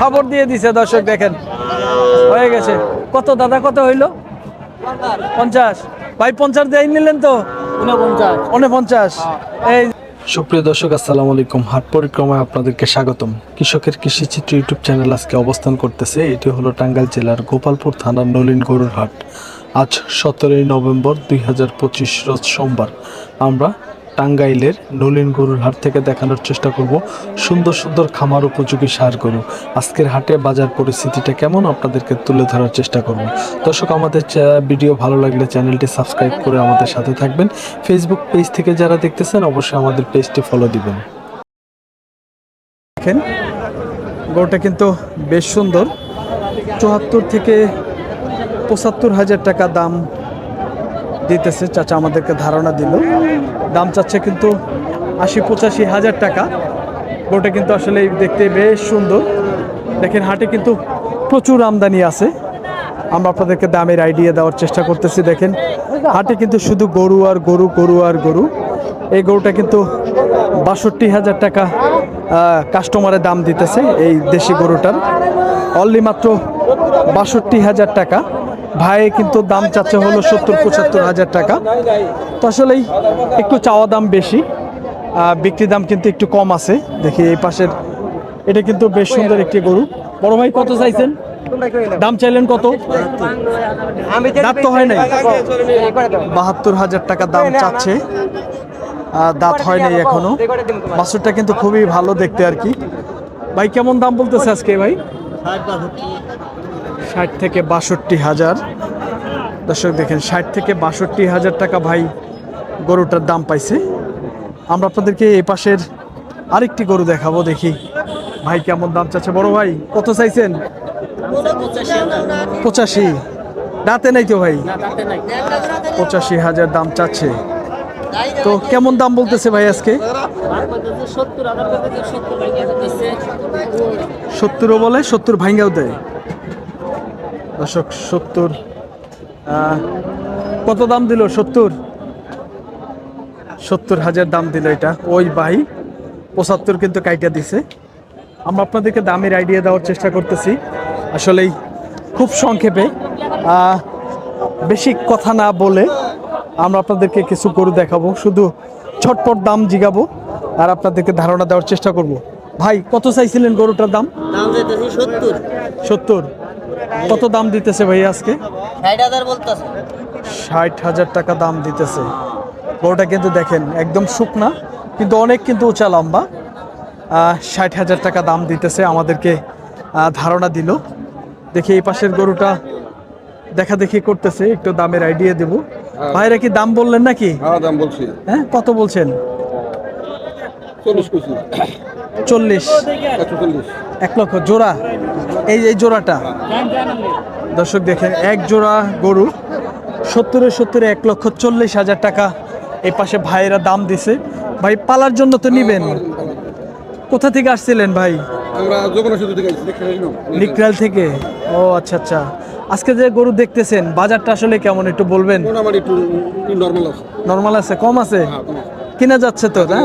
খবর দিয়ে দিছে দর্শক দেখেন। হয়ে গেছে। কত দাদা কত হইল? পঞ্চাশ। ভাই পঞ্চাশ দিয়ে নিলেন তো? উনপঞ্চাশ। এই সুপ্রিয় দর্শক আসসালামু আলাইকুম। হাট পরিক্রমায় আপনাদেরকে স্বাগতম। কৃষকের কৃষিচিত্র ইউটিউব চ্যানেল আজকে অবস্থান করতেছে। এটি হলো টাঙ্গাইল জেলার গোপালপুর থানার নলিন গরুর হাট। আজ সতেরোই নভেম্বর দুই হাজার পঁচিশ রোজ সোমবার। আমরা টাঙ্গাইলের নলিন গরুর হাট থেকে দেখানোর চেষ্টা করব সুন্দর সুন্দর খামার উপযোগী সার গরু। আজকের হাটে বাজার পরিস্থিতিটা কেমন আপনাদেরকে তুলে ধরার চেষ্টা করব। দর্শক, আমাদের ভিডিও ভালো লাগলে চ্যানেলটি সাবস্ক্রাইব করে আমাদের সাথে থাকবেন। ফেসবুক পেজ থেকে যারা দেখতেছেন, অবশ্যই আমাদের পেজটি ফলো দিবেন। দেখেন, গরুটা কিন্তু বেশ সুন্দর। চুয়াত্তর থেকে পঁচাত্তর হাজার টাকা দাম দিতেছে, চাচা আমাদেরকে ধারণা দিল। দাম চাচ্ছে কিন্তু আশি পঁচাশি হাজার টাকা। গরুটা কিন্তু আসলে দেখতে বেশ সুন্দর। দেখেন, হাটে কিন্তু প্রচুর আমদানি আছে। আমরা আপনাদেরকে দামের আইডিয়া দেওয়ার চেষ্টা করতেছি, দেখেন। হাটে কিন্তু শুধু গরু আর গরু গরু আর গরু। এই গরুটা কিন্তু বাষট্টি হাজার টাকা কাস্টমারের দাম দিতেছে এই দেশি গরুটার। অনলি মাত্র বাষট্টি হাজার টাকা। ভাই, কিন্তু দাম চাচ্ছে হলো সত্তর, পঁচাত্তর হাজার টাকা। তো আসলেই একটু চাওয়া দাম বেশি বিক্রি দাম কিন্তু একটু কম আছে। দেখি এই পাশের, এটা কিন্তু বেশ সুন্দর একটি গরু। বড় ভাই, কত চাইছেন? দাম চাইলেন কত? দাঁত তো হয় নাই। বাহাত্তর হাজার টাকা দাম চাচ্ছে। দাঁত হয় নাই এখনও। বাছুরটা কিন্তু খুবই ভালো দেখতে আর কি। ভাই, কেমন দাম বলতেছে আজকে ভাই? ষাট থেকে বাষট্টি হাজার। দর্শক দেখেন, ষাট থেকে বাষট্টি হাজার টাকা ভাই গরুটার দাম পাইছে। আমরা আপনাদেরকে এই পাশের আরেকটি গরু দেখাবো, দেখি। ভাই, কেমন দাম চাচ্ছে? বড় ভাই, কত চাইছেন? পঁচাশি। দাঁতে নাই তো ভাই? পঁচাশি হাজার দাম চাচ্ছে। তো কেমন দাম বলতেছে ভাই আজকে? সত্তরও বলে, সত্তর ভাঙ্গাও দেয়। দর্শক সত্তর কত দাম দিল? সত্তর? সত্তর হাজার দাম দিল এটা। ওই ভাই পঁচাত্তর কিন্তু কাইটা দিছে। আমরা আপনাদেরকে দামের আইডিয়া দেওয়ার চেষ্টা করতেছি। আসলেই খুব সংক্ষেপে বেশি কথা না বলে আমরা আপনাদেরকে কিছু গরু দেখাবো। শুধু ছটপট দাম জিগাবো আর আপনাদেরকে ধারণা দেওয়ার চেষ্টা করব। ভাই কত চাইছিলেন গরুটার দাম? দাম সত্তর। সত্তর? কত দাম দিতেছে ভাই আজকে? ষাট হাজার টাকা দাম দিতেছে। গরুটা কিন্তু দেখেন একদম শুকনা কিন্তু অনেক কিন্তু উঁচা লম্বা। ষাট হাজার টাকা দাম দিতেছে আমাদেরকে ধারণা দিল। দেখি এই পাশের গরুটা দেখা দেখি করতেছে একটু দামের আইডিয়া দেব। ভাইরা কি দাম বললেন নাকি? হ্যাঁ দাম বলছি। হ্যাঁ কত বলছেন? চল্লিশ। এক লক্ষ জোড়া? এই এই জোড়াটা দর্শক দেখেন এক জোড়া গরু সত্তরে সত্তরে এক লক্ষ চল্লিশ হাজার টাকা। এই পাশে ভাইয়েরা দাম দিছে। ভাই পালার জন্য তো নিবেন। কোথা থেকে আসছিলেন ভাই? নিকরাল থেকে? ও আচ্ছা আচ্ছা। আজকে যে গরু দেখতেছেন বাজারটা আসলে কেমন একটু বলবেন? নর্মাল আছে। কম আছে? হ্যাঁ কম আছে। কিনা যাচ্ছে তো না?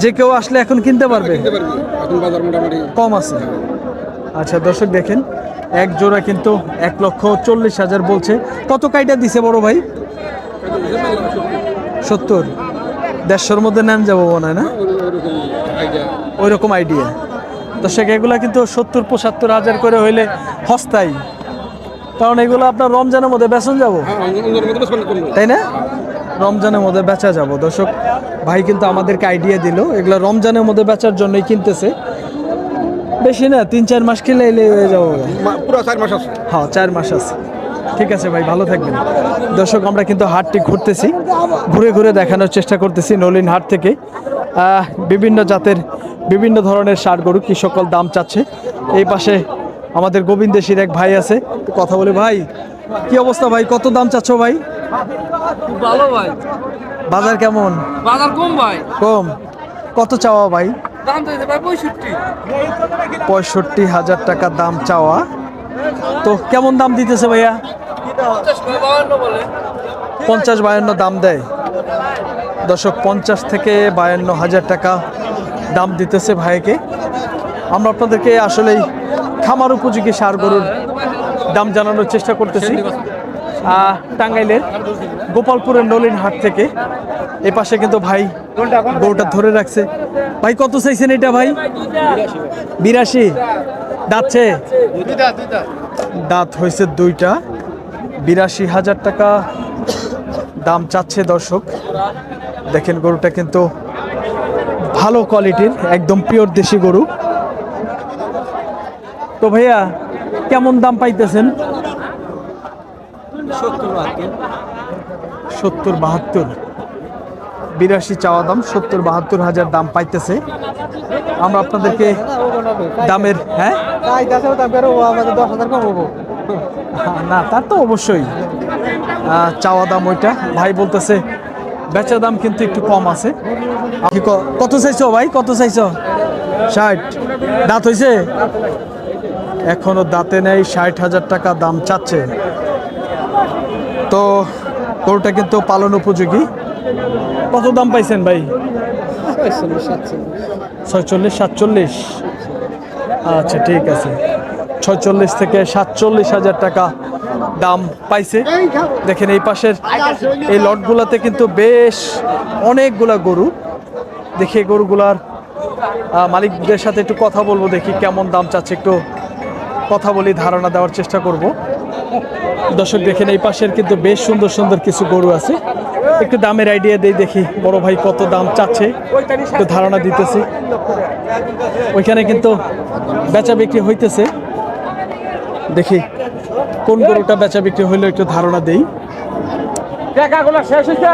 যে কেউ আসলে এখন কিনতে পারবে? কম আছে। আচ্ছা দর্শক দেখেন এক জোড়া কিন্তু এক লক্ষ চল্লিশ হাজার বলছে। কত কাইটা দিছে বড় ভাই? সত্তর। দেড়শোর মধ্যে নেন যাব মনে হয় না? ওই রকম আইডিয়া দর্শক এগুলা কিন্তু সত্তর পঁচাত্তর হাজার করে হইলে হস্তাই। কারণ এগুলো আপনার রমজানের মধ্যে বেচন যাব। হ্যাঁ তাই না? রমজানের মধ্যে বেচা যাব। দর্শক ভাই কিন্তু আমাদেরকে আইডিয়া দিল। এগুলো রমজানের মধ্যে বেচার জন্যই কিনতেছে। বেশি না তিন চার মাস কিনলে এলে হয়ে যাব। পুরো চার মাস আছে? হ্যাঁ চার মাস আছে। ঠিক আছে ভাই ভালো থাকবেন। দর্শক আমরা কিন্তু হাটটি ঘুরতেছি। ঘুরে ঘুরে দেখানোর চেষ্টা করতেছি নলিন হাট থেকে। বিভিন্ন জাতের বিভিন্ন ধরনের সার গরু কি সকল দাম চাচ্ছে। এই পাশে আমাদের গোবিন্দ গোবিন্দেশির এক ভাই আছে। কথা বলে ভাই কি অবস্থা ভাই? কত দাম চাচ্ছ ভাই? ভালো ভাই। বাজার কেমন? বাজার কম ভাই। কম। কত চাওয়া ভাই? পঁয়ষট্টি। হাজার টাকা দাম চাওয়া। তো কেমন দাম দিতেছে ভাইয়া? পঞ্চাশ বায়ান্ন দাম দেয়। দর্শক, পঞ্চাশ থেকে বায়ান্ন হাজার টাকা দাম দিতেছে ভাইকে। আমরা আপনাদেরকে আসলে খামার উপযোগী সার গরুর দাম জানানোর চেষ্টা করতেছি। টাঙ্গাইলের গোপালপুরের নলিন হাট থেকে। এ পাশে কিন্তু ভাই গরুটা ধরে রাখছে। ভাই কত চাইছেন এটা ভাই? বিরাশি। দাঁতছে? দাঁত হয়েছে দুইটা। বিরাশি হাজার টাকা দাম চাচ্ছে দর্শক। দেখেন গরুটা কিন্তু ভালো কোয়ালিটির একদম পিওর দেশি গরু। তো ভাইয়া কেমন দাম পাইতেছেন? সত্তর বাহাত্তর। বিরাশি চাওয়া দাম, সত্তর বাহাত্তর হাজার দাম পাইতেছে। আমরা আপনাদেরকে দামের হ্যাঁ? না, তার তো অবশ্যই। চাওয়া দাম ওইটা। ভাই বলতেছে, বেচা দাম কিন্তু একটু কম আছে। কত চাইছো ভাই? কত চাইছো? ষাট। দাঁত হয়েছে এখনও দাঁতে নেই, ষাট হাজার টাকা দাম চাচ্ছে। তো গরুটা কিন্তু পালন উপযোগী। কত দাম পাইছেন ভাই? ছয়চল্লিশ, সাতচল্লিশ। আচ্ছা ঠিক আছে। ছয়চল্লিশ থেকে সাতচল্লিশ হাজার টাকা দাম পাইছে। দেখেন এই পাশের এই লটগুলাতে কিন্তু বেশ অনেকগুলা গরু। দেখি গরুগুলার মালিকদের সাথে একটু কথা বলব, দেখি কেমন দাম চাচ্ছে। একটু কথা বলি, ধারণা দেওয়ার চেষ্টা করব। দর্শক দেখেন, এই পাশের কিন্তু বেশ সুন্দর সুন্দর কিছু গরু আছে। একটু দামের আইডিয়া দেই দেখি, বড় ভাই কত দাম চাচ্ছে, একটু ধারণা দিতেছি। ওইখানে কিন্তু বেচা বিক্রি হইতেছে। দেখি, কোন গরুটা বেচা বিক্রি হইল একটু ধারণা দেই। টাকাগুলো শেষ হয়েছে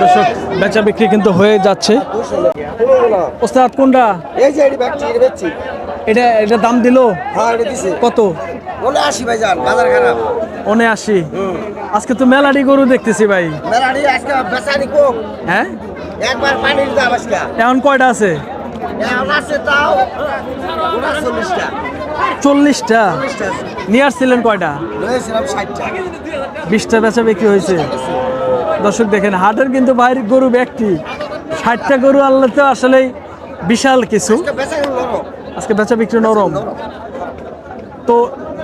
দর্শক বেচা বিক্রি কিন্তু হয়ে যাচ্ছে। ওস্তাদ কোনটা? এই যে এটা এটা দাম দিল? হ্যাঁ কত? আসি ভাই যান বাজার খারাপ। অনে আশি আজকে তো মেলাডি গরু দেখতেছি ভাই। মেলাডি আজকে বেচারি কম। হ্যাঁ? একবার পানির দাম আজকে। এখন কয়টা আছে? চল্লিশটা? নিয়ে আসছিলেন কয়টা? বিশটা বেচা বিক্রি হয়েছে। দর্শক দেখেন হাটের কিন্তু বাইরের গরু ব্যক্তি। ষাটটা গরু আনলে তো আসলেই বিশাল কিছু। আজকে বেচা বিক্রি নরম। তো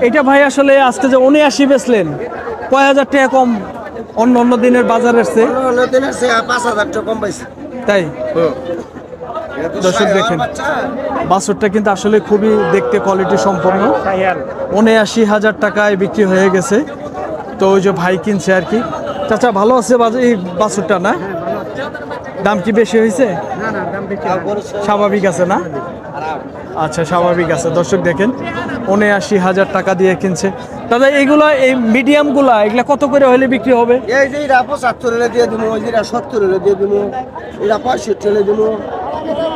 এটা ভাই আসলে আজকে যে উনআশি বেচলেন কয় হাজার টাকা কম অন্য অন্য দিনের বাজার পাঁচ হাজার টাকা কম পাইছে। তাই? দর্শক দেখেন বাছুরটা কিন্তু আসলে খুবই দেখতে কোয়ালিটি সম্পন্ন। উনআশি হাজার টাকায় বিক্রি হয়ে গেছে। তো ওই যে ভাই কিনছে আর কি। চাচা ভালো আছে বাজার এই বাছুরটা না? দাম কি বেশি হয়েছে? স্বাভাবিক আছে না? আচ্ছা স্বাভাবিক আছে। দর্শক দেখেন উনআশি হাজার টাকা দিয়ে কিনছে। দাদা এইগুলা এই মিডিয়ামগুলা এগুলা কত করে হলে বিক্রি হবে? এই যে এটা পঁচাত্তর দিয়ে দিব ওই যে সত্তর দিয়ে দিব এটা পঁয়ষট্টি দিব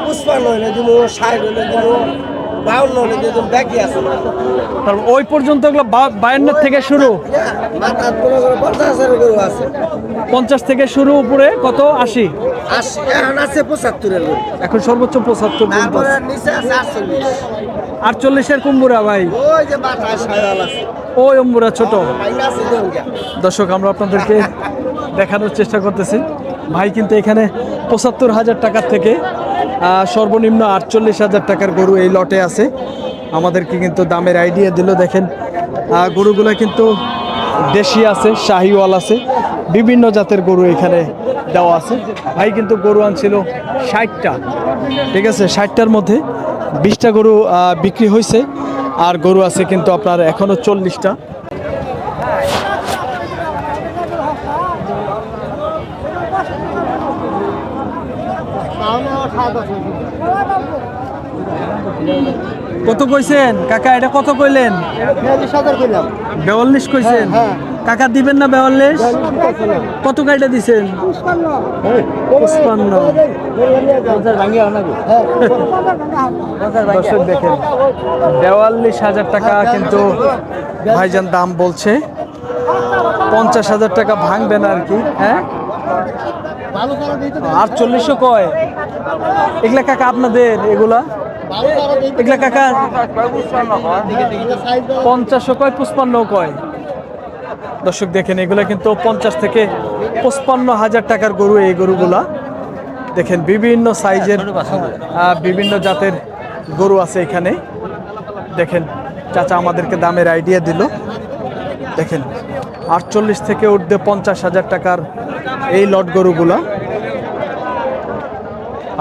পুষ্পান্ন হলে দিব ষাট হলে দিব বাউন্ন দিয়ে দিব ব্যাগই আছে। তারপর ওই পর্যন্ত এগুলো বায়ান্নের থেকে শুরু? পঞ্চাশ আছে। পঞ্চাশ থেকে শুরু উপরে কত? আশি? এখন আছে পঁচাত্তরের এখন সর্বোচ্চ পঁচাত্তর আটচল্লিশের কুম্বুরা ভাই। ওই অম্বুরা ছোট। গা। দর্শক আমরা আপনাদেরকে দেখানোর চেষ্টা করতেছি। ভাই কিন্তু এখানে পঁচাত্তর হাজার টাকার থেকে সর্বনিম্ন আটচল্লিশ হাজার টাকার গরু এই লটে আছে। আমাদেরকে কিন্তু দামের আইডিয়া দিল, দেখেন। গরুগুলো কিন্তু দেশি আছে, শাহিওয়াল আছে, বিভিন্ন জাতের গরু এখানে দেওয়া আছে। ভাই কিন্তু গরু আনছিল ষাটটা, ঠিক আছে? ষাটটার মধ্যে বিশটা গরু বিক্রি হয়েছে আর গরু আছে কিন্তু আপনার এখনও চল্লিশটা। কত কইছেন? কাকা এটা কত কইলেন? বেয়াল্লিশ কইছেন? কাকা দিবেন না বেয়াল্লিশ? কত কাইটা দিছেন? পঁচপান্ন। দর্শক দেখেন বেওয়াল্লিশ হাজার টাকা কিন্তু ভাইজান দাম বলছে। পঞ্চাশ হাজার টাকা ভাঙবে না আর কি হ্যাঁ? আটচল্লিশশো কয়? এগুলা কাকা আপনাদের এগুলা? এগুলা কাকা পঞ্চাশও কয় পুষ্পান্ন কয়? দর্শক দেখেন এগুলা কিন্তু পঞ্চাশ থেকে পঁচপান্ন হাজার টাকার গরু এই গরুগুলা। দেখেন বিভিন্ন সাইজের বিভিন্ন জাতের গরু আছে এখানে। দেখেন চাচা আমাদেরকে দামের আইডিয়া দিল। দেখেন আটচল্লিশ থেকে উঠবে পঞ্চাশ হাজার টাকার এই লট গরুগুলা।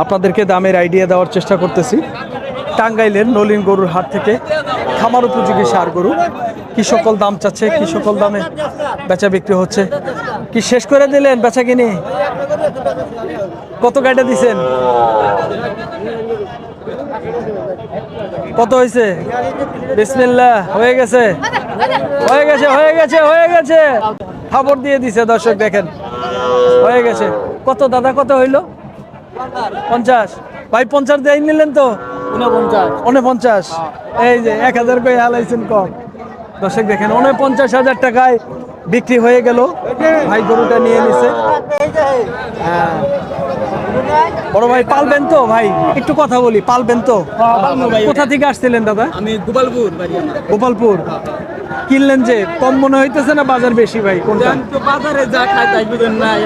আপনাদেরকে দামের আইডিয়া দেওয়ার চেষ্টা করতেছি। টাঙ্গাইলের নলিন গরুর হাট থেকে খামার উপযোগী সার গরু। কি সকল দাম চাচ্ছে, কি সকল দামে বেচা বিক্রি হচ্ছে? কি শেষ করে দিলেন বেচা কিনে? কত গাড়িটা দিছেন? কত হয়েছে বিসমিল্লাহ, হয়ে গেছে। হয়ে গেছে হয়ে গেছে হয়ে গেছে। খবর দিয়ে দিছে, দর্শক দেখেন। হয়ে গেছে। কত দাদা কত হইল? পঞ্চাশ। ভাই পঞ্চাশ দিয়ে নিলেন তো? উনপঞ্চাশ। এই যে এক হাজার করে হালাইছেন কম। দর্শক দেখেন উনপঞ্চাশ হাজার টাকায় বিক্রি হয়ে গেল। ভাই গরুটা নিয়ে নিছে। হ্যাঁ। বড় ভাই পালবেন তো? ভাই একটু কথা বলি পালবেন তো? কোথা থেকে আসছিলেন দাদা? আমি গোপালপুর গোপালপুর। কিনলেন যে কম মনে হইতেছে না বাজার বেশি ভাই কোনটা? বাজারে যা খাই তাই বুঝেন নাই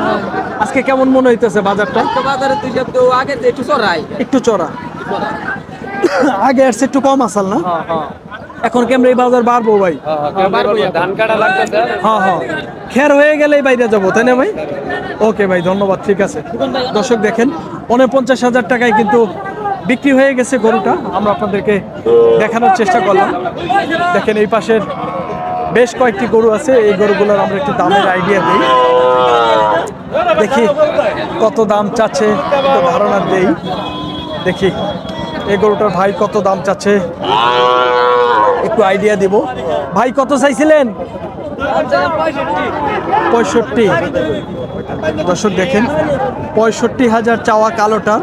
আজকে কেমন মনে হইতেছে বাজারটা? বাজারে তুই তো আগে একটু চড়াই। একটু চড়া। আগে আসছে একটু কম আসাল না? হ্যাঁ, এখন কেমন এই বাজার বাড়বো ভাই? ধান কাটা লাগতেছে হ্যাঁ হ্যাঁ। খের হয়ে গেলেই বাইরে যাব তাই না ভাই? ওকে ভাই ধন্যবাদ ঠিক আছে। দর্শক দেখেন উনপঞ্চাশ হাজার টাকায় কিন্তু বিক্রি হয়ে গেছে গরুটা। আমরা আপনাদেরকে দেখানোর চেষ্টা করলাম। দেখেন এই পাশের বেশ কয়েকটি গরু আছে, এই গরুগুলোর আমরা একটু দামের আইডিয়া দিই। দেখি কত দাম চাচ্ছে ধারণা দেই। দেখি, এই গরুটার ভাই কত দাম চাচ্ছে, একটু আইডিয়া দিব। ভাই, কত চাইছিলেন? পঁয়ষট্টি। দর্শক দেখেন, পঁয়ষট্টি হাজার চাওয়া কালোটা।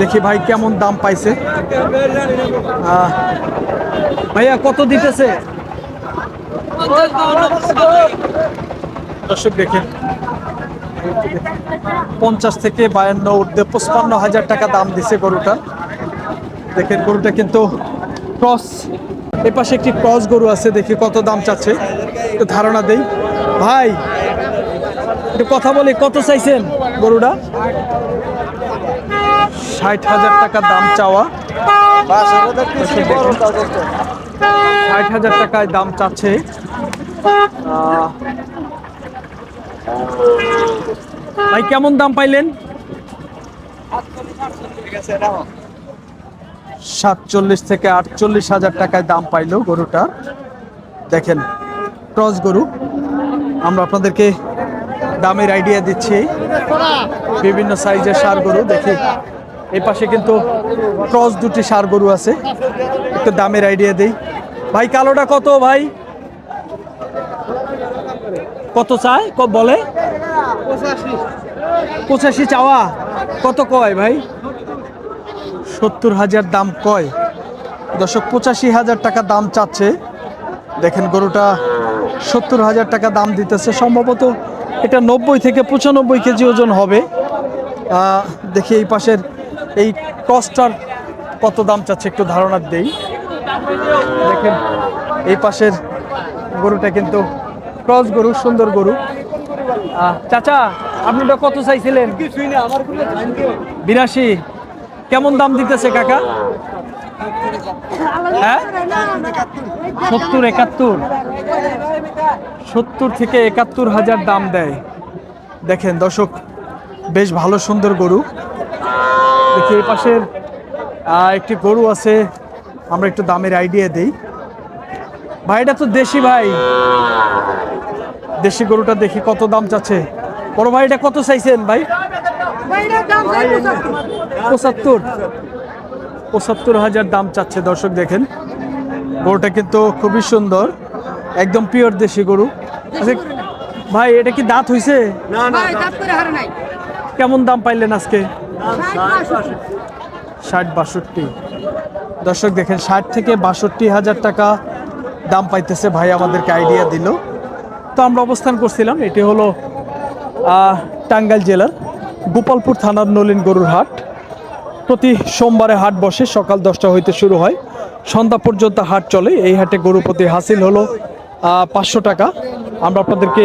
দেখি ভাই কেমন দাম পাইছে। ভাইয়া, কত দিতেছে? দর্শক দেখেন। পঞ্চাশ থেকে বায়ান্ন ঊর্ধ্বে পঁচপান্ন হাজার টাকা দাম দিছে গরুটা। দেখেন গরুটা কিন্তু ক্রস এ পাশে একটি ক্রস গরু আছে দেখি কত দাম চাচ্ছে। একটু ধারণা দেই। ভাই একটু কথা বলি কত চাইছেন গরুটা? ষাট হাজার টাকা দাম চাওয়া। ষাট হাজার টাকায় দাম চাচ্ছে। ভাই, কেমন দাম পাইলেন? সাতচল্লিশ থেকে আটচল্লিশ হাজার টাকায় দাম পাইলো গরুটা। দেখেন, ক্রস গরু। আমরা আপনাদেরকে দামের আইডিয়া দিচ্ছি। বিভিন্ন সাইজের সার গরু, দেখি। এই পাশে কিন্তু ক্রস দুটি সার গরু আছে। একটু দামের আইডিয়া দেই। ভাই, কালোটা কত ভাই? কত চায়? ক বলে? পঁচাশি চাওয়া। কত কয় ভাই? সত্তর হাজার দাম কয়। দর্শক, পঁচাশি হাজার টাকা দাম চাচ্ছে। দেখেন গরুটা সত্তর হাজার টাকা দাম দিতেছে। সম্ভবত এটা নব্বই থেকে পঁচানব্বই কেজি ওজন হবে। দেখি এই পাশের এই ক্রসটার কত দাম চাচ্ছে একটু ধারণা দেই। দেখেন, এই পাশের গরুটা কিন্তু ক্রস গরু, সুন্দর গরু। চাচা আপনি ওটা কত চাইছিলেন? বিরাশি। কেমন দাম দিতেছে কাকা? হ্যাঁ? সত্তর একাত্তর। সত্তর থেকে একাত্তর হাজার দাম দেয়। দেখেন দর্শক, বেশ ভালো, সুন্দর গরু। দেখি এই পাশের একটি গরু আছে। আমরা একটু দামের আইডিয়া দিই। ভাই এটা তো দেশি ভাই। দেশি গরুটা দেখি কত দাম চাচ্ছে। বড় ভাই এটা কত চাইছেন ভাই? পঁচাত্তর। পঁচাত্তর হাজার দাম চাচ্ছে দর্শক দেখেন। গরুটা কিন্তু খুবই সুন্দর একদম পিওর দেশি গরু। আচ্ছা, ভাই এটা কি দাঁত হইছে? কেমন দাম পাইলেন আজকে? ষাট বাষট্টি। দর্শক দেখেন ষাট থেকে বাষট্টি হাজার টাকা দাম পাইতেছে, ভাই আমাদেরকে আইডিয়া দিল। তো আমরা অবস্থান করছিলাম, এটি হলো টাঙ্গাইল জেলার গোপালপুর থানার নলিন গরুর হাট। প্রতি সোমবারে হাট বসে, সকাল দশটা হইতে শুরু হয়। সন্ধ্যা পর্যন্ত হাট চলে, এই হাটে গরু প্রতি হাসিল হলো পাঁচশো টাকা। আমরা আপনাদেরকে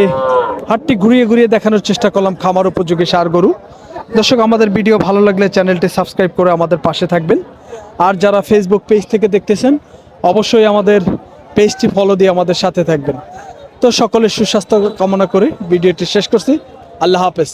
হাটটি ঘুরিয়ে ঘুরিয়ে দেখানোর চেষ্টা করলাম, খামার উপযোগী সার গরু। দর্শক, আমাদের ভিডিও ভালো লাগলে চ্যানেলটি সাবস্ক্রাইব করে আমাদের পাশে থাকবেন। আর যারা ফেসবুক পেজ থেকে দেখতেছেন, অবশ্যই আমাদের পেজটি ফলো দিয়ে আমাদের সাথে থাকবেন। তো সকলের সুস্বাস্থ্য কামনা করে ভিডিওটি শেষ করছি। আল্লাহ হাফেজ।